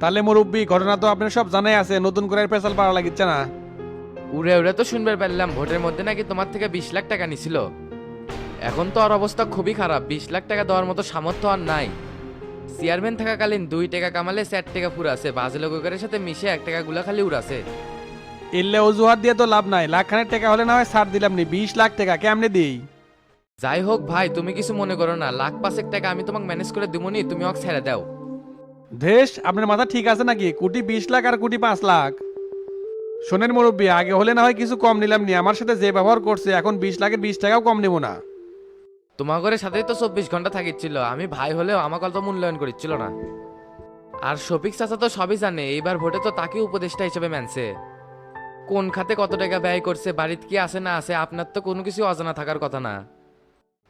তাহলে মুরব্বী ঘটনা তো আপনার সব জানাই আছে নতুন করে পেশাল পাড়া লাগিচ্ছে না। উড়ে উড়ে তো শুনবার পারলাম ভোটের মধ্যে নাকি তোমার থেকে বিশ লাখ টাকা নিছিল। এখন তো আর অবস্থা খুবই খারাপ বিশ লাখ টাকা দেওয়ার মতো সামর্থ্য আর নাই। চেয়ারম্যান থাকাকালীন দুই টাকা কামালে চার টাকা ফুরাছে বাজে লোকের সাথে মিশে এক টাকা গুলা খালি উড়াছে। এলে অজুহাত দিয়ে তো লাভ নাই লাখখানের টাকা হলে না হয় ছাড় দিলাম নি বিশ লাখ টাকা কেমনে দিই? যাই হোক ভাই তুমি কিছু মনে করো না লাখ পাঁচেক টাকা আমি তোমাকে ম্যানেজ করে দিবনি তুমি ওকে ছেড়ে দাও। দেশ আপনার মাথা ঠিক আছে নাকি? কোটি বিশ লাখ আর কোটি পাঁচ লাখ। শোনেন মুরব্বী আগে হলে না হয় কিছু কম নিলাম নি। আমার সাথে যে ব্যবহার করছে এখন বিশ লাখের বিশ টাকাও কম নেব না। তোমার ঘরের সাথেই তো চব্বিশ ঘণ্টা থাকিচ্ছিল। আমি ভাই হলেও আমাকে অত মূল্যায়ন করিচ্ছিল না। আর শফিক চাচা তো সবই জানে এইবার ভোটে তো তাকে উপদেষ্টা হিসেবে মানছে। কোন খাতে কত টাকা ব্যয় করছে বাড়িতে কি আছে না আছে আপনার তো কোনো কিছু অজানা থাকার কথা না।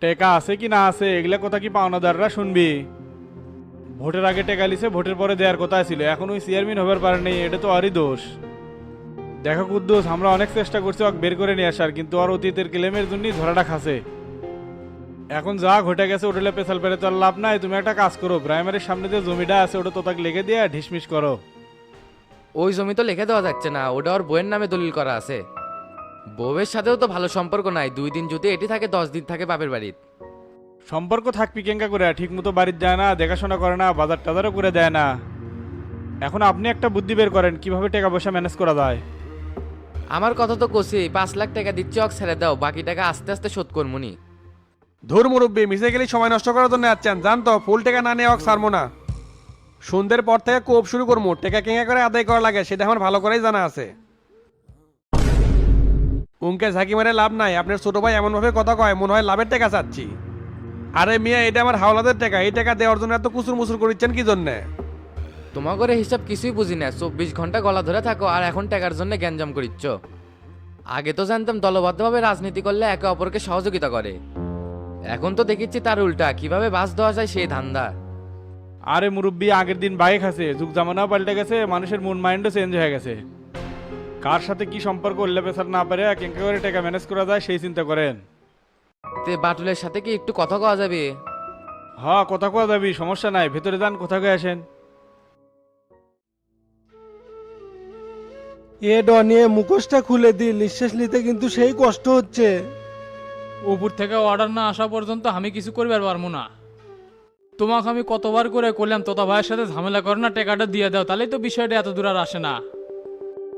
টেকা আছে কি না আছে এগুলা কথা কি পাওনাদাররা শুনবি? ভোটের আগে টেকা লিছে, ভোটের পরে দেওয়ার কথা ছিল। এখন ওই চেয়ারম্যান হবার পারেনি এটা তো আরই দোষ। দেখো কুদ্দুস আমরা অনেক চেষ্টা করছি ওকে বের করে নিয়ে আসার, কিন্তু আর অতীতের ক্লেমের জন্যই ধরাটা খাসে। এখন যা ঘটে গেছে, ওটা পেছাল পেরে তো আর লাভ নাই। তুমি একটা কাজ করো প্রাইমারির সামনে যে জমিটা আছে, ওটা তো তাকে লেগে দিয়ে ঢিসমিস করো। ওই জমি তো লিখে দেওয়া যাচ্ছে না, ওটা ওর বইয়ের নামে দলিল করা আছে। বউয়ের সাথেও তো ভালো সম্পর্ক নাই, দুই দিন যদি এটি থাকে, দশ দিন থাকে বাপের বাড়ির। সম্পর্ক থাকবি কেঙ্কা করে? ঠিক মতো বাড়ির যায় না দেখাশোনা করে না বাজার টাজারও করে দেয় না। এখন আপনি একটা বুদ্ধি বের করেন কীভাবে টাকা পয়সা ম্যানেজ করা যায়? আমার কথা তো কষি পাঁচ লাখ টাকা দিচ্ছি অক ছেড়ে দাও বাকি টাকা আস্তে আস্তে শোধ করমুনি ধর মুরব্বী মিশে গেলে সময় নষ্ট করার জন্য যাচ্ছেন জান তো ফুল টাকা না নেওয়া সারবো না। সন্ধ্যের পর থেকে কোপ শুরু করব টাকা কেঙ্গা করে আদায় করা লাগে সেটা আমার ভালো করেই জানা আছে। উনকে ঝাঁকি মারে লাভ নাই আপনার ছোট ভাই এমন ভাবে কথা কয় মনে হয় লাভের টাকা চাচ্ছি। আরে মিয়া এটা আমার হাওলাদের টাকা। এই টাকা দেওয়ার জন্য এত কুসুর মুসুর করিচ্ছেন কি জন্যে? তোমার করে হিসাব কিছুই বুঝি না। চব্বিশ ঘণ্টা গলা ধরে থাকো আর এখন টাকার জন্য গ্যাঞ্জাম করিচ্ছ। আগে তো জানতাম দলবদ্ধভাবে রাজনীতি করলে একে অপরকে সহযোগিতা করে। এখন তো দেখিচ্ছি তার উল্টা। কীভাবে বাস দেওয়া যায় সেই ধান্দা। আরে মুরব্বী আগের দিন বাইক আছে। যুগ জামানাও পাল্টে গেছে মানুষের মন মাইন্ডও চেঞ্জ হয়ে গেছে। কার সাথে কি সম্পর্ক উল্লে পেশার না পারে কেঙ্কা করে টাকা ম্যানেজ করা যায় সেই চিন্তা করেন। তে বাটুলের সাথে কি একটু কথা কওয়া যাবে? হ কথা কোয়া যাবি সমস্যা নাই ভেতরে যান কোথা কয়ে আসেন? এ ডনিয়ে মুখোশটা খুলে দি নিঃশ্বাস নিতে কিন্তু সেই কষ্ট হচ্ছে। উপর থেকে অর্ডার না আসা পর্যন্ত আমি কিছু করবার পারব না। তোমাকে আমি কতবার করে করলাম তোতা ভাইয়ের সাথে ঝামেলা করো না টাকাটা দিয়ে দাও তাহলেই তো বিষয়টা এত দূর আর আসে না।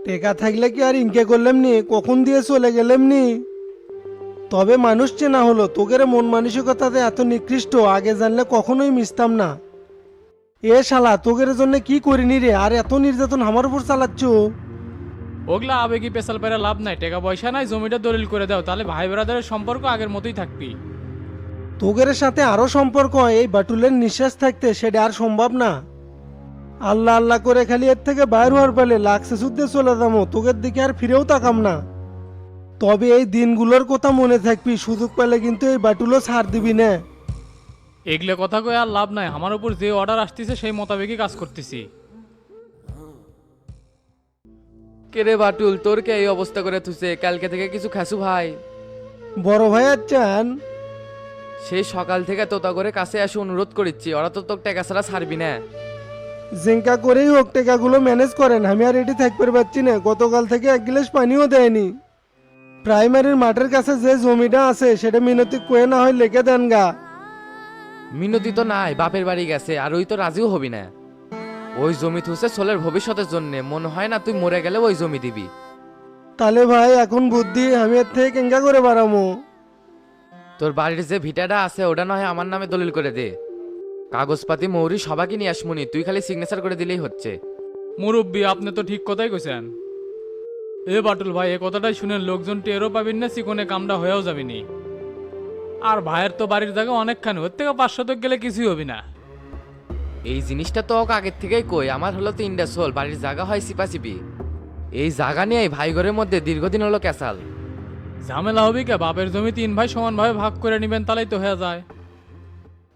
টেকা থাকলে কি আর ইনকে করলাম নি? কখন দিয়ে চলে গেলাম নি? তবে মানুষ চেনা হলো তোকের মন মানসিকতাতে এত নিকৃষ্ট আগে জানলে কখনোই মিশতাম না। এ শালা তোকের জন্য কি করিনি রে? আর এত নির্যাতন আমার উপর চালাচ্ছ? ওগুলা আবেগি পেশাল পেরে লাভ নাই টাকা পয়সা নাই জমিটা দলিল করে দাও তাহলে ভাই ব্রাদারের সম্পর্ক আগের মতোই থাকবি। তোগের সাথে আরও সম্পর্ক এই বাটুলের নিঃশ্বাস থাকতে সেটা আর সম্ভব না। আল্লাহ আল্লাহ করে খালি এর থেকে বাইর হওয়ার পেলে লাগছে শুদ্ধে চলে যাব তোগের দিকে আর ফিরেও তাকাম না। তবে এই দিনগুলোর কথা মনে থাকবি সুযোগ পেলে কিন্তু এই বাটুলও ছাড় দিবি না। এগুলো কথা কয়ে আর লাভ নাই আমার উপর যে অর্ডার আসতেছে সেই মোতাবেকই কাজ করতেছি। কেরে বাটুল তোর কে এই অবস্থা করে তুসে কালকে থেকে কিছু খাসু ভাই। বড় ভাই আর চান? সেই সকাল থেকে তোতা করে কাছে এসে অনুরোধ করিচ্ছি ওরা তো তোর টাকা ছাড়া ছাড়বি না। জিঙ্কা করেই হোক টেকাগুলো ম্যানেজ করেন আমি আর এটি থাকতে পারছি না গতকাল থেকে এক গ্লাস পানিও দেয়নি। প্রাইমারির মাঠের কাছে যে জমিটা আছে সেটা মিনতি কয়ে না হয় লেখে দেন গা। মিনতি তো নাই বাপের বাড়ি গেছে আর ওই তো রাজিও হবি না। ওই জমি থুসে ছোলের ভবিষ্যতের জন্য মনে হয় না তুই মরে গেলে ওই জমি দিবি। তাহলে ভাই এখন বুদ্ধি আমি এর থেকে কেঙ্কা করে বাড়ামো? তোর বাড়ির যে ভিটাটা আছে ওটা নয় আমার নামে দলিল করে দে। কাগজপাতি মৌরি সবাইকে নিয়ে আসমুনি তুই খালি সিগনেচার করে দিলেই হচ্ছে। মুরব্বী আপনি তো ঠিক কথাই কইছেন। এ বাটুল ভাই এ কথাটাই শুনে লোকজন টেরও পাবেন না চিকনে কামটা হয়েও যাবেনি। আর ভাইয়ের তো বাড়ির জায়গা অনেকখানি ওর থেকে পাঁচ শতক গেলে কিছুই হবে না। এই জিনিসটা তো ওকে আগের থেকেই কই আমার হলো তো ইন্ডাস হোল বাড়ির জায়গা হয় সিপাসিপি। এই জায়গা নিয়ে ভাই ঘরের মধ্যে দীর্ঘদিন হলো ক্যাসাল। ঝামেলা হবে কে? বাপের জমি তিন ভাই সমানভাবে ভাগ করে নেবেন তাহলেই তো হয়ে যায়।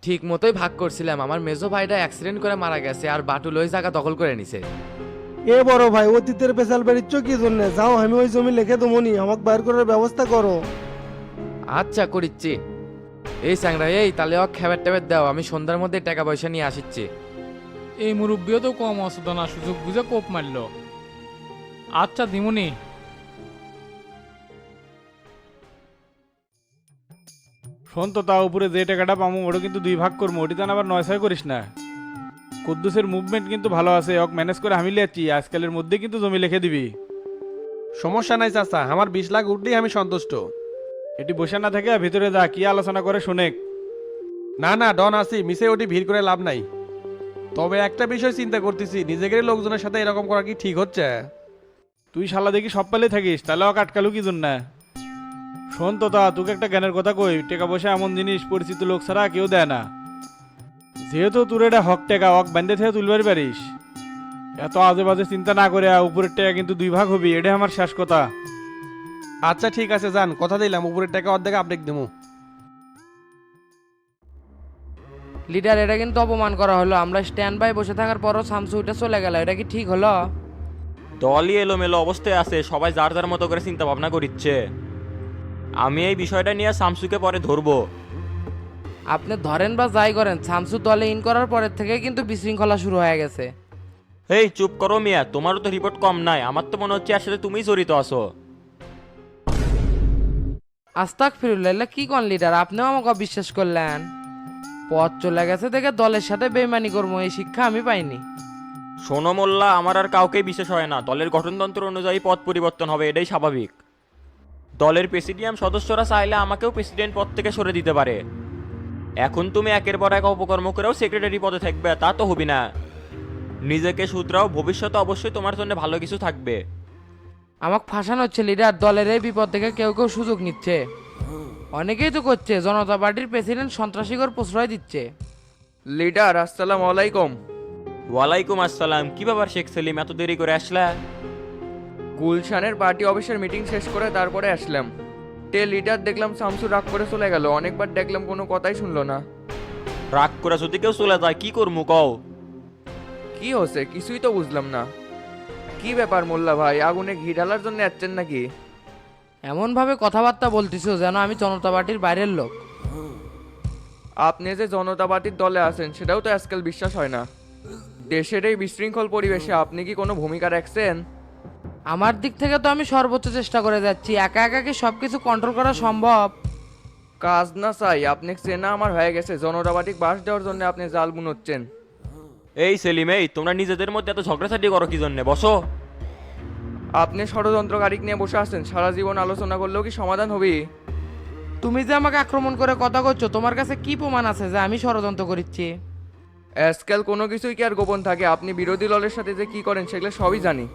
ঠিক মতোই ভাগ করছিলাম আমার মেজো ভাইটা অ্যাক্সিডেন্ট করে মারা গেছে আর বাটুল ওই জায়গা দখল করে নিছে। এ বড় ভাই অতীতের পেশাল বেরিচ্ছ কি জন্য। যাও আমি ওই জমি লিখে দমনি আমাকে বাইর করার ব্যবস্থা করো। আচ্ছা করিচ্ছি। এই স্যাংরা এই তাহলে ও খেবার টেবার দাও। আমি সন্ধ্যার মধ্যে টাকা পয়সা নিয়ে আসিচ্ছি। এই মুরব্বিও তো কম অসত না সুযোগ বুঝে কোপ মারল। আচ্ছা দিমুনি। শোন তো তা উপরে যে টাকাটা পামু ওটা কিন্তু দুই ভাগ করব ওটি তো আবার নয় ছয় করিস না। কুদ্দুসের মুভমেন্ট কিন্তু ভালো আছে ওক ম্যানেজ করে আমি লিয়াচ্ছি আজকালের মধ্যে কিন্তু জমি লিখে দিবি। সমস্যা নাই চাচা আমার বিশ লাখ উঠলেই আমি সন্তুষ্ট। এটি বসে না থেকে ভিতরে যা কি আলোচনা করে শোনেক না না ডন আসি মিসে ওটি ভিড় করে লাভ নাই। তবে একটা বিষয় চিন্তা করতেছি নিজেদের লোকজনের সাথে এরকম করা কি ঠিক হচ্ছে? তুই শালা দেখি সব পালে থাকিস তাহলে ওক আটকালু কি জন্য? শোন তো তা তোকে একটা জ্ঞানের কথা কই টাকা পয়সা এমন জিনিস পরিচিত লোক ছাড়া কেউ দেয় না। যেহেতু তোর এটা হক টাকা হক বান্ধে থেকে তুলবার পারিস। এত আজে বাজে চিন্তা না করে উপরের টাকা কিন্তু দুই ভাগ হবি এটা আমার শেষ কথা। আচ্ছা ঠিক আছে যান কথা দিলাম উপরের টাকা অর্ধেক আপডেট দেবো লিডার এটা কিন্তু অপমান করা হলো। আমরা স্ট্যান্ড বাই বসে থাকার পরও শামসু উঠে চলে গেল এটা কি ঠিক হলো? দলই এলোমেলো অবস্থায় আছে সবাই যার যার মতো করে চিন্তা ভাবনা করিচ্ছে। আমি এই বিষয়টা নিয়ে শামসুকে পরে ধরবো। আপনি ধরেন বা যাই করেন শামসু দলে ইন করার পরের থেকে কিন্তু বিশৃঙ্খলা শুরু হয়ে গেছে। এই চুপ করো মিয়া তোমারও তো রিপোর্ট কম নাই আমার তো মনে হচ্ছে সাথে তুমিই জড়িত আছো। আস্তাক ফিরুল্লাহ কি কোন লিডার আপনিও আমাকে বিশ্বাস করলেন। পথ চলে গেছে দেখে দলের সাথে বেইমানি করব এই শিক্ষা আমি পাইনি। সোনো মোল্লা আমার আর কাউকেই বিশেষ হয় না। দলের গঠনতন্ত্র অনুযায়ী পদ পরিবর্তন হবে এটাই স্বাভাবিক। দলের প্রেসিডিয়াম সদস্যরা চাইলে আমাকেও প্রেসিডেন্ট পদ থেকে সরে দিতে পারে। এখন তুমি একের পর এক অপকর্ম করেও সেক্রেটারি পদে থাকবে তা তো হবি না। নিজেকে শুধরাও ভবিষ্যতে অবশ্যই তোমার জন্য ভালো কিছু থাকবে। আমাকে ফাঁসানো হচ্ছে লিডার দলের এই বিপদ থেকে কেউ কেউ সুযোগ নিচ্ছে। অনেকেই তো করছে জনতা পার্টির প্রেসিডেন্ট সন্ত্রাসীকর প্রশ্রয় দিচ্ছে। লিডার আসসালামু আলাইকুম। ওয়ালাইকুম আসসালাম কি ব্যাপার শেখ সেলিম এত দেরি করে আসলা? গুলশানের পার্টি অফিসের মিটিং শেষ করে তারপরে আসলাম। তে লিডার দেখলাম শামসু রাগ করে চলে গেল অনেকবার দেখলাম কোনো কথাই শুনলো না। রাগ করে যদি কেউ চলে যায় কি করব কও? কি হচ্ছে? কিছুই তো বুঝলাম না। কি ব্যাপার মোল্লা ভাই আগুনে ঘি ঢালার জন্য যাচ্ছেন নাকি? এমনভাবে কথাবার্তা বলতিছো যেন আমি জনতা পার্টির বাইরের লোক। আপনি যে জনতা পার্টির দলে আছেন সেটাও তো আজকাল বিশ্বাস হয় না। দেশের এই বিশৃঙ্খল পরিবেশে আপনি কি কোনো ভূমিকা রাখছেন? আমার দিক থেকে তো আমি সর্বোচ্চ চেষ্টা করে যাচ্ছি। একা একা কি সব কিছু কন্ট্রোল করা সম্ভব? কাজ না চাই আপনি চেনা আমার হয়ে গেছে। জনতা পার্টিক বাস দেওয়ার জন্য আপনি জাল বুনোচ্ছেন। এই সেলিম এই তোমরা নিজেদের মধ্যে এত ঝগড়াঝাটি করো কি জন্য? বসো। আপনি ষড়যন্ত্র ষড়যন্ত্রকারী নিয়ে বসে আছেন। সারা জীবন আলোচনা করলেও কি সমাধান হবে? তুমি যে আমাকে আক্রমণ করে কথা করছ তোমার কাছে কি প্রমাণ আছে যে আমি ষড়যন্ত্র করিচ্ছি? আজকাল কোনো কিছুই কি আর গোপন থাকে? আপনি বিরোধী দলের সাথে যে কি করেন সেগুলো সবই জানি।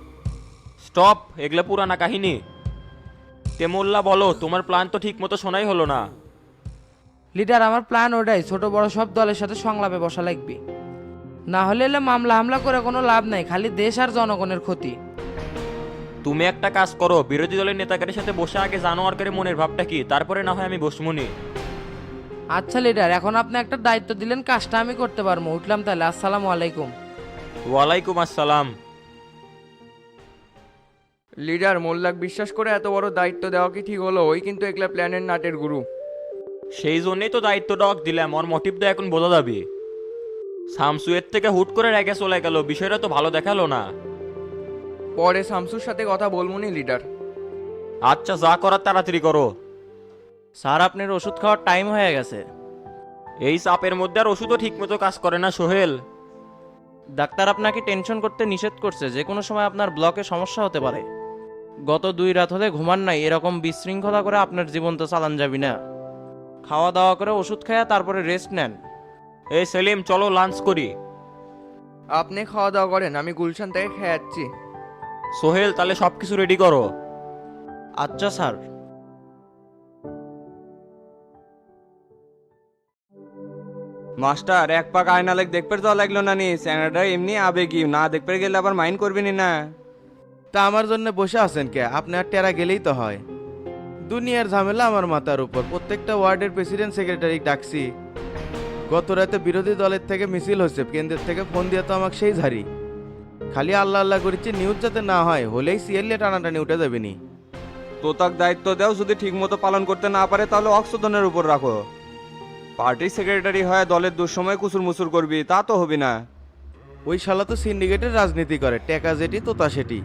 স্টপ এগুলো পুরানা কাহিনী। তেমোল্লা বলো তোমার প্ল্যান তো ঠিক মতো শোনাই হলো না। লিডার আমার প্ল্যান ওটাই ছোট বড় সব দলের সাথে সংলাপে বসা লাগবে। না হলে এলে মামলা হামলা করে কোনো লাভ নাই খালি দেশ আর জনগণের ক্ষতি। তুমি একটা কাজ করো বিরোধী দলের নেতাদের সাথে বসে আগে জানো আর করে মনের ভাবটা কি তারপরে না হয় আমি বসমুনি। আচ্ছা লিডার এখন আপনি একটা দায়িত্ব দিলেন কাজটা আমি করতে পারব। উঠলাম তাহলে আসসালামু আলাইকুম। ওয়ালাইকুম আসসালাম। লিডার মোল্লাক বিশ্বাস করে এত বড় দায়িত্ব দেওয়া কি ঠিক হলো? ওই কিন্তু একলা প্ল্যানের নাটের গুরু। সেই জন্যই তো দায়িত্বটা ওকে দিলাম ওর মোটিভটা এখন বোঝা যাবে। শামসুয়ের থেকে হুট করে রেগে চলে গেল বিষয়টা তো ভালো দেখাল না। পরে শামসুর সাথে কথা বলবনি লিডার। আচ্ছা যা করার তাড়াতাড়ি করো। স্যার আপনার ওষুধ খাওয়ার টাইম হয়ে গেছে। এই চাপের মধ্যে আর ওষুধও ঠিক মতো কাজ করে না সোহেল। ডাক্তার আপনাকে টেনশন করতে নিষেধ করছে যে কোনো সময় আপনার ব্লকে সমস্যা হতে পারে। গত দুই রাত হলে ঘুমান নাই এরকম বিশৃঙ্খলা করে আপনার জীবন তো চালান যাবি না। খাওয়া দাওয়া করে ওষুধ খায়া তারপরে রেস্ট নেন। এই সেলিম চলো লাঞ্চ করি। আপনি খাওয়া দাওয়া করেন আমি গুলশান থেকে খেয়ে যাচ্ছি সোহেল তাহলে সব কিছু রেডি করো। আচ্ছা স্যার। মাস্টার এক পাক আয়না লেগ দেখতে যাওয়া লাগল না নি চ্যাংড়াটা এমনি আবেগি না দেখতে গেলে আবার মাইন্ড করবেনি না। তা আমার জন্য বসে আছেন কে? আপনি আর টেরা গেলেই তো হয়। দুনিয়ার ঝামেলা আমার মাথার উপর। প্রত্যেকটা ওয়ার্ডের প্রেসিডেন্ট সেক্রেটারি ডাকছি। গত রাতে বিরোধী দলের থেকে মিছিল হয়েছে কেন্দ্রের থেকে ফোন দিয়ে তো আমাকে সেই ঝাড়ি। খালি আল্লাহ আল্লাহ করেছি নিউজ যাতে না হয় হলেই সিএলএ টানাটানি উঠে যাবে নি তো তাক দায়িত্ব দাও যদি ঠিক মতো পালন করতে না পারে তাহলে অক্সোদনের উপর রাখো। পার্টি সেক্রেটারি হয়ে দলের দুঃসময় কুসুর মুসুর করবি তা তো হবি না। ওই শালা তো সিন্ডিকেটের রাজনীতি করে টেকা যেটি তোতা সেটি।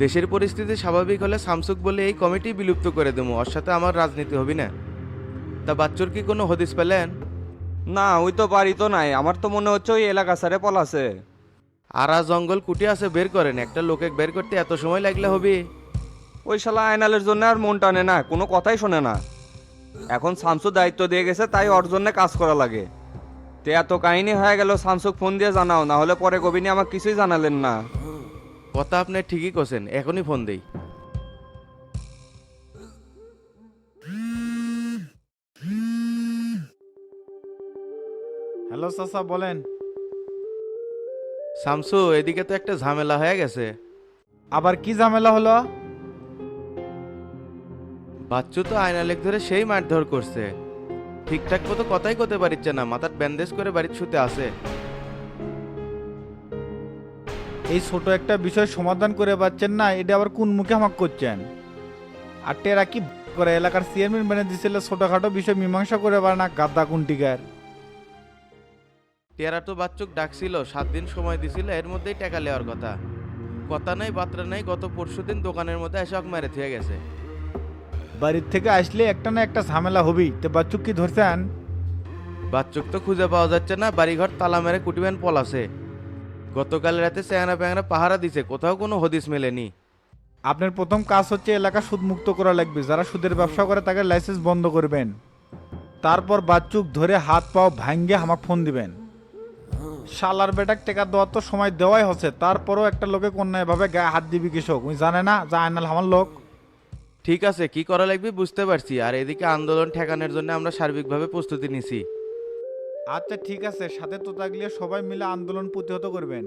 দেশের পরিস্থিতি স্বাভাবিক হলে সামসুক বলে এই কমিটি বিলুপ্ত করে দেবো ওর সাথে আমার রাজনীতি হবি না। তা বাচ্চুর কি কোনো হদিস পেলেন? না ওই তো বাড়ি তো নাই আমার তো মনে হচ্ছে ওই এলাকা সারে পলাছে। আরা জঙ্গল কুটি আছে বের করেন একটা লোকে বের করতে এত সময় লাগলে হবে। ওই শালা আয়নালের জন্য আর মন টানে না কোনো কথাই শোনে না। এখন শামসু দায়িত্ব দিয়ে গেছে তাই ওর জন্য কাজ করা লাগে। তে এত কাহিনী হয়ে গেল শামসুক ফোন দিয়ে জানাও না হলে পরে কবিনি আমাকে কিছুই জানালেন না। কথা আপনি ঠিকই করছেন এখনই ফোন দেই। হ্যালো চাচা বলেন। শামসু এদিকে তো একটা ঝামেলা হয়ে গেছে। আবার কি ঝামেলা হলো? বাচ্চু তো আয়না লেখ ধরে সেই মারধর করছে। ঠিকঠাক মতো কথাই করতে পারিচ্ছে না মাথার ব্যান্ডেজ করে বাড়ির শুতে আছে। এই ছোট একটা বিষয় সমাধান করে পাচ্ছেন না এটা আবার কোন মুখে আমাকে করছেন? আর টেরা কি করে? এলাকার চেয়ারম্যান বানিয়ে দিছিল ছোটখাটো বিষয় মীমাংসা করে পারে না গাদ্দা কুন্টিকার। টেরা তো বাচ্চুক ডাকছিল সাত দিন সময় দিছিল এর মধ্যেই টাকা নেওয়ার কথা। কথা নাই বার্তা নাই গত পরশুদিন দোকানের মধ্যে এসে মেরে থিয়ে গেছে। বাড়ির থেকে আসলে একটা না একটা ঝামেলা হবেই। তো বাচ্চুক কি ধরছেন? বাচ্চুক তো খুঁজে পাওয়া যাচ্ছে না বাড়িঘর তালা মেরে কুটিবেন পলাছে। গতকাল রাতে চেংরা প্যাংরা পাহারা দিছে কোথাও কোনো হদিস মেলেনি। আপনার প্রথম কাজ হচ্ছে এলাকা সুদ মুক্ত করা লাগবে। যারা সুদের ব্যবসা করে তাকে লাইসেন্স বন্ধ করবেন। তারপর বাচ্চুক ধরে হাত পাও ভাঙ্গে আমাকে ফোন দিবেন। শালার বেটাক টেকা দেওয়ার তো সময় দেওয়াই হচ্ছে। তারপরও একটা লোকে কন্যা এভাবে গায়ে হাত দিবি কৃষক? উনি জানে না? যা আয়নাল আমার লোক। ঠিক আছে কি করা লাগবে বুঝতে পারছি। আর এদিকে আন্দোলন ঠেকানোর জন্য আমরা সার্বিকভাবে প্রস্তুতি নিছি। আচ্ছা ঠিক আছে সাথে তো থাকলে সবাই মিলে আন্দোলন প্রতিহত করবেন।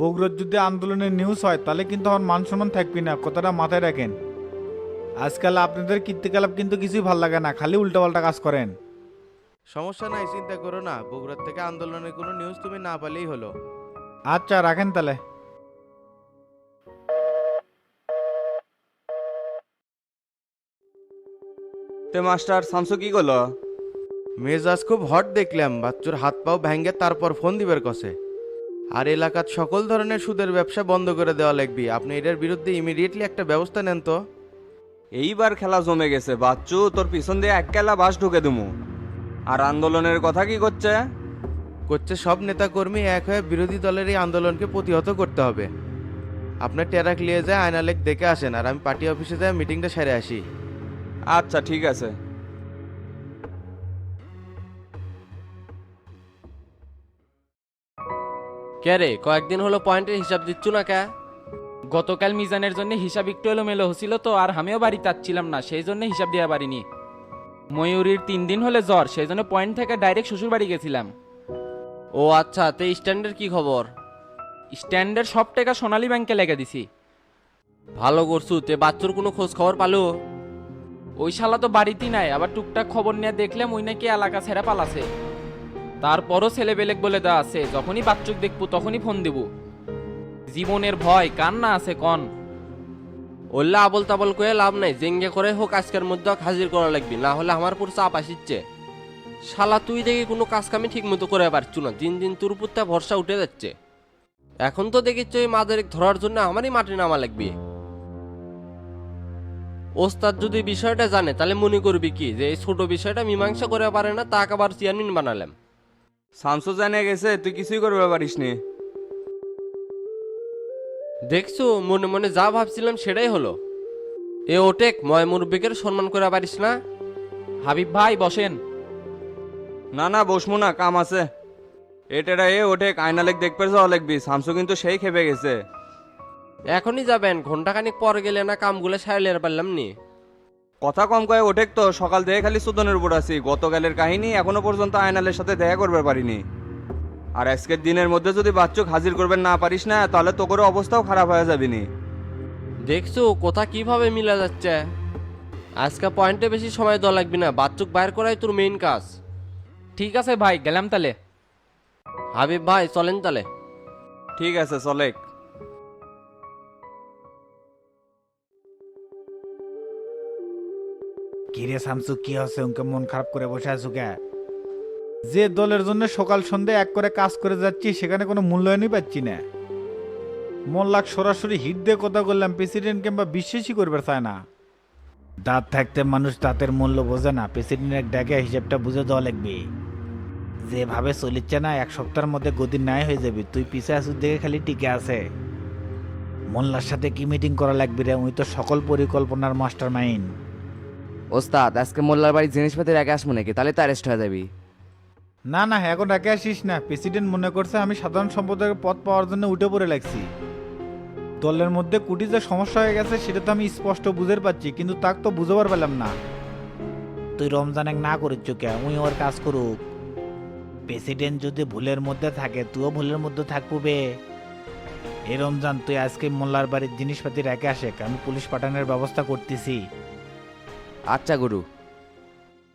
বগুড়ার যদি আন্দোলনের নিউজ হয় তাহলে কিন্তু আমার মান সম্মান থাকবি না কথাটা মাথায় রাখেন। আজকাল আপনাদের কীর্তিকলাপ কিন্তু কিছুই ভালো লাগে না খালি উল্টাপাল্টা কাজ করেন। সমস্যা নাই চিন্তা করো না বগুড়ার থেকে আন্দোলনের কোনো নিউজ তুমি না পেলেই হলো। আচ্ছা রাখেন তাহলে। তে মাস্টার শামসু কি করল? মেজাজ খুব হট দেখলাম বাচ্চুর হাত পাও ভেঙ্গে তারপর ফোন দিবার কসে। আর এলাকার সকল ধরনের সুদের ব্যবসা বন্ধ করে দেওয়া লাগবি আপনি এটার বিরুদ্ধে ইমিডিয়েটলি একটা ব্যবস্থা নেন তো। এইবার খেলা জমে গেছে বাচ্চু তোর পিছন দিয়ে এক কেলা বাস ঢুকে দুমু। আর আন্দোলনের কথা কি করছে? করছে সব নেতাকর্মী এক হয়ে বিরোধী দলের এই আন্দোলনকে প্রতিহত করতে হবে। আপনার টেরাক নিয়ে যায় আয়নালেক দেখে আসেন আর আমি পার্টি অফিসে যাই মিটিংটা সেরে আসি। আচ্ছা ঠিক আছে। কে রে কয়েকদিন হলো পয়েন্টের হিসাব দিচ্ছ না কে? গতকাল মিজানের জন্য হিসাব একটু এলোমেলো হচ্ছিল তো আর আমিও বাড়ি চাচ্ছিলাম না সেই জন্য হিসাব দেওয়া পারিনি। ময়ূরীর তিন দিন হলে জ্বর সেই জন্য পয়েন্ট থেকে ডাইরেক্ট শ্বশুর বাড়ি গেছিলাম। ও আচ্ছা তে স্ট্যান্ডের কি খবর? স্ট্যান্ডের সব টাকা সোনালী ব্যাংকে লেগে দিছি। ভালো করছু তে বাচ্চুর কোনো খোঁজ খবর পালো? ওই শালা তো বাড়িতেই নাই আবার টুকটাক খবর নিয়ে দেখলাম ওই নাকি এলাকা ছেড়ে পালাছে। তারপরও ছেলে বেলেক বলে দেওয়া আছে, যখনই বাচ্চুক দেখব তখনই ফোন দেব। জীবনের ভয় কান না আছে কন। ওল্লা আবল তাবল করে লাভ নাই, জেঙ্গে করে হোক আজকের মধ্যে হাজির করা লাগবে, না হলে আমার পুরো চাপ আসিচ্ছে। শালা, তুই দেখি কোনো কাজ কামি ঠিক মতো করে পারছু না, দিন দিন তোর উপরটা ভরসা উঠে যাচ্ছে। এখন তো দেখিচ্ছ এই মাদের ধরার জন্য আমারই মাটি নামা লাগবে। ওস্তাদ যদি বিষয়টা জানে, তাহলে মনে করবি কি, যে এই ছোট বিষয়টা মীমাংসা করে পারে না, তাকে আবার চেয়ারম্যান বানালাম। শামসু জানে গেছে তুই কিছুই করবে পারিস নি। দেখছ মনে মনে যা ভাবছিলাম সেটাই হলো। এ ওটেক ময় মুরব্বিকের সম্মান করে পারিস না? হাবিব ভাই বসেন। না না বসমু না কাম আছে। এটারা এ ওঠে আয়নালেক দেখবে যাওয়া লাগবি শামসু কিন্তু সেই খেপে গেছে। এখনই যাবেন ঘন্টাখানিক পর গেলে না কামগুলো সারলে পারলাম নি। কথা কম কয়ে ওঠেক তো সকাল থেকে খালি সুদনের উপর আছি। গতকালের কাহিনী এখনও পর্যন্ত আয়নালের সাথে দেখা করবে পারিনি। আর আজকের দিনের মধ্যে যদি বাচ্চুক হাজির করবেন না পারিস না তাহলে তো করে অবস্থাও খারাপ হয়ে যাবে নি দেখছ কোথা কীভাবে মিলা যাচ্ছে? আজকে পয়েন্টে বেশি সময় দেওয়া লাগবে না বাচ্চুক বাইর করাই তোর মেইন কাজ। ঠিক আছে ভাই গেলাম তাহলে হাবিব ভাই চলেন তাহলে ঠিক আছে চলে কিরে শামসু, কি হচ্ছে উনকে মন খারাপ করে বসে আছো কে? যে দলের জন্য সকাল সন্ধে এক করে কাজ করে যাচ্ছি, সেখানে কোনো মূল্যায়নই পাচ্ছি না। মোল্লাক সরাসরি হিট দিয়ে কথা বললাম, প্রেসিডেন্ট কিংবা বিশ্বাসই করবে চায় না। দাঁত থাকতে মানুষ দাঁতের মূল্য বোঝে না, প্রেসিডেন্টের ডাকে হিসেবটা বুঝে দেওয়া লাগবে। যেভাবে চলিচ্ছে না, এক সপ্তাহের মধ্যে গদির নাই হয়ে যাবে, তুই পিছে আসুর দিকে খালি টিকে আছে। মোল্লার সাথে কি মিটিং করা লাগবে রে? উনি তো সকল পরিকল্পনার মাস্টার মাইন্ড ওস্তাদ, আজকে মোল্লার বাড়ির জিনিসপাতি রেখে আসব নাকি? তাহলে তো অ্যারেস্ট হয়ে যাবি। না না, এখন রেখে আসিস না। প্রেসিডেন্ট মনে করছে আমি সাধারণ সম্পাদকের পদ পাওয়ার জন্য উঠে পড়ে লাগছি। দলের মধ্যে কুটি যে সমস্যা হয়ে গেছে, সেটা তো আমি স্পষ্ট বুঝতে পারছি কিন্তু তাক তো বুঝবার পেলাম না। তুই রমজানে না করিস কে উই ওর কাজ করুক। প্রেসিডেন্ট যদি ভুলের মধ্যে থাকে, তুইও ভুলের মধ্যে থাকব বে। এই রমজান তুই আজকে মোল্লার বাড়ির জিনিসপাতি রেখে আসে আমি পুলিশ পাঠানোর ব্যবস্থা করতেছি। আচ্ছা গুরু।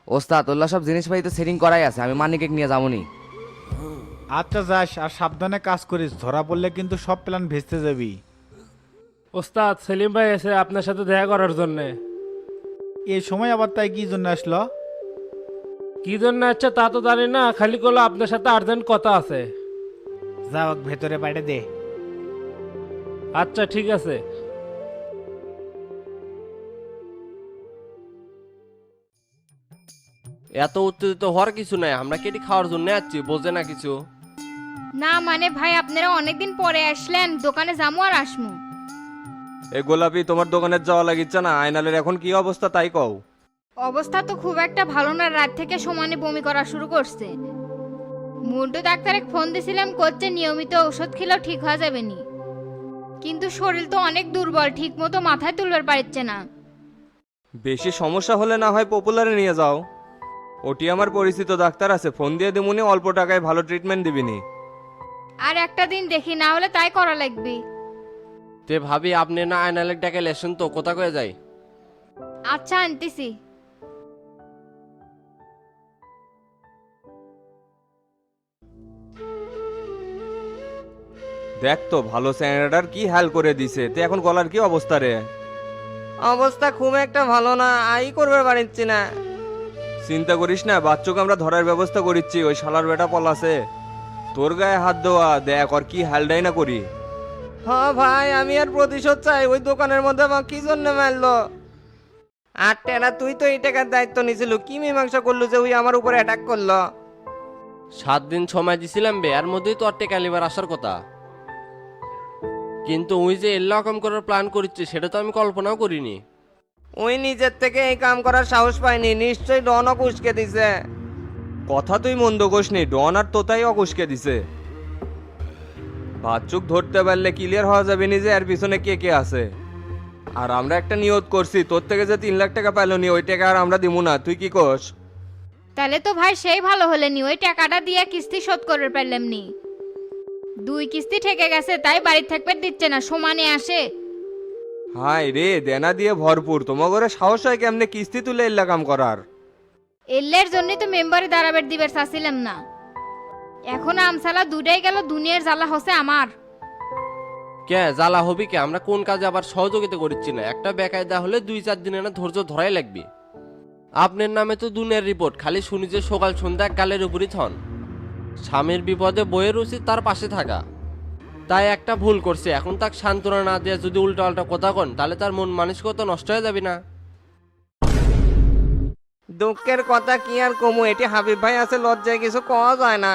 ওস্তাদ ওল্লা সব জিনিসপাতি তো সেটিং করাই আছে আমি মানিকে নিয়ে যাবনি। আচ্ছা যাস আর সাবধানে কাজ করিস ধরা পড়লে কিন্তু সব প্ল্যান ভেস্তে যাবি। ওস্তাদ সেলিম ভাই এসে আপনার সাথে দেখা করার জন্য। এই সময় আবার তাই কি জন্য আসলো? কি জন্য আচ্ছা তা তো জানি না খালি করল আপনার সাথে আর্জেন্ট কথা আছে। যাও ভেতরে বাইরে দে। আচ্ছা ঠিক আছে। এত উত্তেজিত হওয়ার কিছু নাই আমরা কেটে খাওয়ার জন্য যাচ্ছি বোঝে না কিছু? না মানে ভাই আপনারা অনেকদিন পরে আসলেন দোকানে যামু আর আসমু। এ গোলাপি তোমার দোকানের যাওয়া লাগিচ্ছে না আয়নালের এখন কি অবস্থা তাই কও। অবস্থা তো খুব একটা ভালো না রাত থেকে সমানে বমি করা শুরু করছে। মুন্টু ডাক্তারে ফোন দিছিলাম করছে নিয়মিত ওষুধ খেলেও ঠিক হয়ে যাবে নি। কিন্তু শরীর তো অনেক দুর্বল ঠিক মতো মাথায় তুলবার পারছে না। বেশি সমস্যা হলে না হয় পপুলারে নিয়ে যাও। ওটি আমার পরিচিত ডাক্তার আছে। ফোন দিয়ে দিমুনি অল্প টাকায় ভালো ট্রিটমেন্ট দিবিনি। আর একটা দিন দেখি না হলে তাই করা লাগবে। তে ভাবি আপনি না আয়নালেক ডাকে লেসেন তো কোথা করে যাই? আচ্ছা আনতেছি। দেখ তো ভালো স্যানিটার কি হাল করে দিছে তে এখন গলার কি অবস্থা রে? অবস্থা খুব একটা ভালো না আই করবে পারছি না। চিন্তা করিস না বাচ্চাকে আমরা ধরার ব্যবস্থা করিচ্ছি ওই শালার বেটা পলাছে তোর গায়ে হাত দেওয়া দেখ আর কি হালডাই না করি। হ্যাঁ ভাই আমি আর প্রতিশোধ চাই ওই দোকানের মধ্যে আমাকে কি জন্য মারলো? আর টেনা তুই তো এই টাকার দায়িত্ব নিছিল কি মীমাংসা করল যে ওই আমার উপরে অ্যাটাক করল? সাত দিন সময় দিছিলাম বে এর মধ্যেই তো আর টেকা লিবার আসার কথা। কিন্তু ওই যে এল্লাকম করার প্ল্যান করছে সেটা তো আমি কল্পনাও করিনি। ওই নিজের থেকে এই কাম করার সাহস পায়নি নিশ্চয়ই ডনও কুচকে দিছে। কথা তুই মন্দ কোষনি ডন আর তোতাই অকুশকে দিছে। বাচ্চুক ধরতে পারলে ক্লিয়ার হওয়া যাবে নি যে এর পিছনে কে কে আছে। আর আমরা একটা নিয়ত করছি তোর থেকে যে তিন লাখ টাকা পাইলো নি ওই টাকা আর আমরা দিমু না তুই কি কোস? তাহলে তো ভাই সেই ভালো হলেনি ওই টাকাটা দিয়ে কিস্তি শোধ করে পারলাম নি। দুই কিস্তি ঠেকে গেছে তাই বাড়ি থাকবে দিচ্ছে না সমানে আসে। হাই রে দেনা দিয়ে ভরপুর। তোমার ঘরে সাহস হয় কেমনে কিস্তি তুলে এল্লা কাম করার? এল্লের জন্যই তো মেম্বারে দাঁড়াবার দিবার চাচ্ছিলাম না। এখন আমসালা দুটাই গেল দুনিয়ার জ্বালা হসে আমার। কে জ্বালা হবি কে? আমরা কোন কাজে আবার সহযোগিতা করছি না। একটা বেকায়দা হলে দুই চার দিনে না ধৈর্য ধরাই লাগবে। আপনার নামে তো দুনিয়ার রিপোর্ট খালি শুনি যে সকাল সন্ধ্যা গালের উপরই থন। স্বামীর বিপদে বইয়ের উচিত তার পাশে থাকা। তাই একটা ভুল করছে। এখন তাকে সান্ত্বনা না দিয়ে যদি উল্টো আল্টা কথা কন তাহলে তার মন মানসিকতা নষ্ট হয়ে যাবে না। দুঃখের কথা কি আর কমু? এটি হাবিব ভাই আছে লজ্জায় কিছু কওয়া যায় না।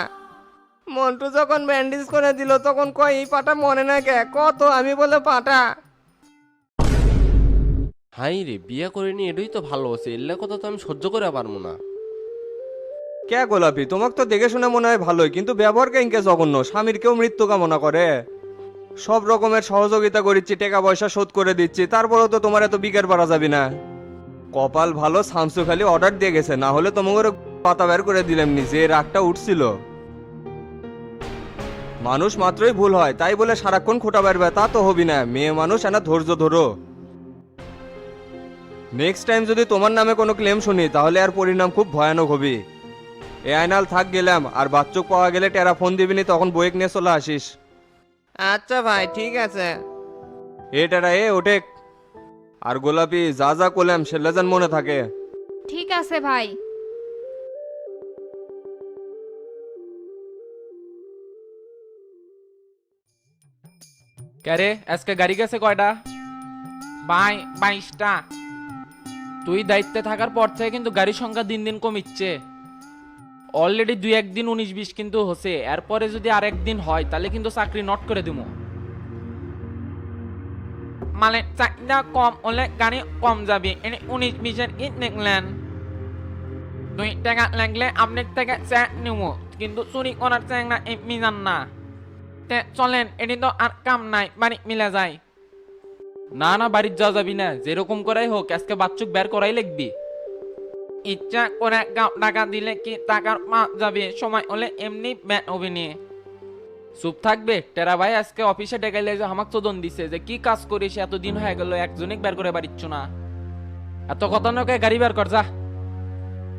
মন্টু যখন ব্যান্ডেজ করে দিল তখন কয় এই পাটা মনে না কে? কত আমি বলে পাটা। হাই রে বিয়ে করিনি এটাই তো ভালো আছে। এলে কথা তো আমি সহ্য করে পারব না। কে গোলাপি? তোমাকে তো দেখে শুনে মনে হয় ভালোই, কিন্তু ব্যবহার কেঙ্কে জঘন্য স্বামীর কেউ মৃত্যু কামনা করে। সব রকমের সহযোগিতা করিচ্ছি, টাকা পয়সা শোধ করে দিচ্ছি, তারপরেও তো তোমার এত বিকের পারা যাবি না। কপাল ভালো, শামসু খালি অর্ডার দিয়ে গেছে, না হলে তোমাকে পাতা বের করে দিলাম নি, যে রাগটা উঠছিল। মানুষ মাত্রই ভুল হয়, তাই বলে সারাক্ষণ খোটা বেরবে তা তো হবি না, মেয়ে মানুষ এনা ধৈর্য ধরো। নেক্সট টাইম যদি তোমার নামে কোনো ক্লেম শুনি, তাহলে আর পরিণাম খুব ভয়ানক হবে। এ আইনাল থাক গেলাম আর বাচ্চুক পাওয়া গেলে টেরা ফোন দিবিনি তখন বইক নিয়ে চলে আসিস। আচ্ছা ভাই ঠিক আছে। এ টেরা এ ওঠে আর গোলাপি যা যা করলাম সে যেন মনে থাকে। ঠিক আছে ভাই। কারে আজকে গাড়ি গেছে কয়টা? বাই বাইশটা। তুই দায়িত্বে থাকার পর থেকে কিন্তু গাড়ির সংখ্যা দিন দিন কমিচ্ছে। অলরেডি দুই একদিন উনিশ বিশ কিন্তু হচ্ছে। এরপরে যদি আর একদিন হয়, তাহলে কিন্তু চাকরি নট করে দিব মানে চাকরিটা কম হলে গাড়ি কম যাবে। এনে উনিশ বিশের ইট দেখলেন। দুই টাকা লাগলে আপনার থেকে চ্যাট নেব কিন্তু চুরি করার না এমনি যান না। তে চলেন, এটি তো আর কাম নাই, বাড়ি মিলে যায়। না না, বাড়ির যাওয়া যাবি না। যেরকম করাই হোক, আজকে বাচ্চুক বের করাই লিখবি ইচ্ছা করে গাও টাকা দিলে কি টাকার মা যাবে? সময় হলে এমনি ব্যাট হবে নিয়ে চুপ থাকবে? টেরা ভাই আজকে অফিসে ডেকে যে আমাকে চোদন দিছে যে কি কাজ করিস? এতদিন হয়ে গেল, একজনই বের করে বাড়িচ্ছ না। এত কথা নকে গাড়ি বের কর, যা।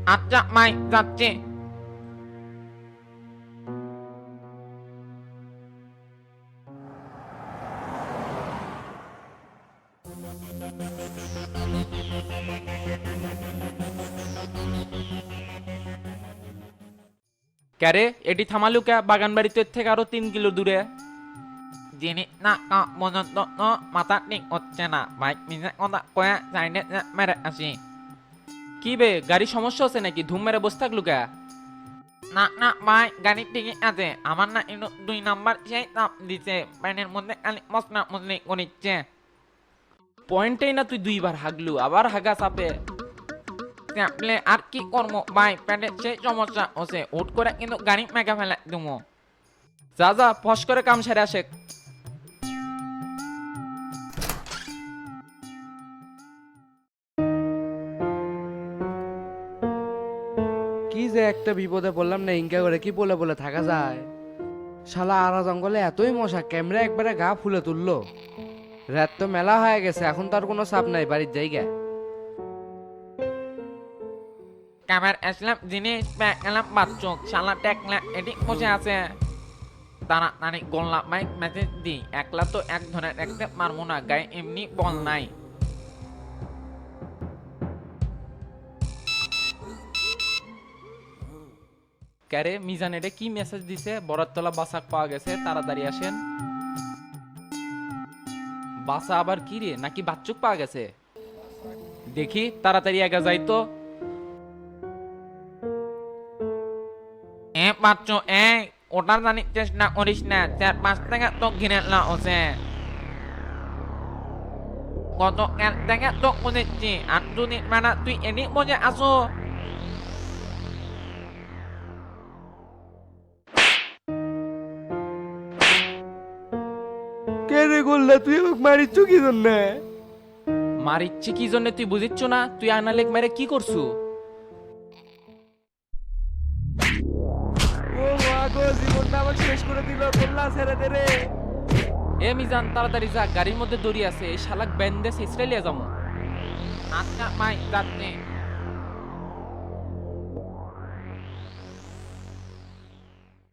আচ্ছা মাই, যাচ্ছে। ক্যারে এটি থামালু কে বাগান বাড়িতে থেকে আরও তিন কিলো দূরে। জিনিস না পর্যন্ত মাথা ঠিক হচ্ছে না। বাইক নিজে কথা কয়া সাইডে মেরে আসি। কি বে গাড়ি সমস্যা হচ্ছে নাকি? ধুম মেরে বসে থাকলু কে? না না ভাই গাড়ি ঠিকই আছে। আমার না একটু দুই নাম্বার সেই চাপ দিছে। প্যানের মধ্যে খালি মশলা মশলি করিচ্ছে। পয়েন্টেই না তুই দুইবার হাগলু আবার হাগা চাপে। আর কি ভাই সমস্যা করে কিন্তু গাড়ি ফেলে যা যা ফস করে কাম সেরে আসে কি যে একটা বিপদে পড়লাম না ইনকা করে, কি বলে বলে থাকা যায়? শালা আরা জঙ্গলে এতই মশা, ক্যামেরা একবারে গা ফুলে তুললো। রাত তো মেলা হয়ে গেছে, এখন তার কোনো চাপ নাই, বাড়ির জায়গা ক্যামের আসলাম, জিনিস ব্যাগ গেলাম বাচ্চক শালা টেকলা এটি বসে আছে। তাড়াতাড়ি গোল্লা বাইক মেসেজ দি। একলা তো এক ধরে রাখতে পারব না, গায়ে এমনি বল নাই। ক্যারে, মিজান, এটা কি মেসেজ দিছে? বরাতলা বাসাক পাওয়া গেছে, তাড়াতাড়ি আসেন। বাসা আবার কি রে? নাকি বাচ্চুক পাওয়া গেছে? দেখি, তাড়াতাড়ি এগা যাই তো। এ বাচ্চু এ ওটার জানি চেষ্টা করিস না চার পাঁচ টাকা তো ঘিরে গত কাল থেকে তো বুঝেছি আর যদি মানে তুই এদিক বসে আসো গোল্লা তুই আমাকে মারিচ্ছ কি জন্য মারিচ্ছি কি জন্য তুই বুঝিচ্ছ না তুই আনালেক মেরে কি করছু জীবনটা শেষ করে দিল, গোল্লা ছেড়ে দে রে। এ মিজান, তাড়াতাড়ি যা, গাড়ির মধ্যে দড়ি আছে, এই শালাক ব্যান্ডেজ ইসরায়েলিয়া যাব। আচ্ছা মাই যাচ্ছে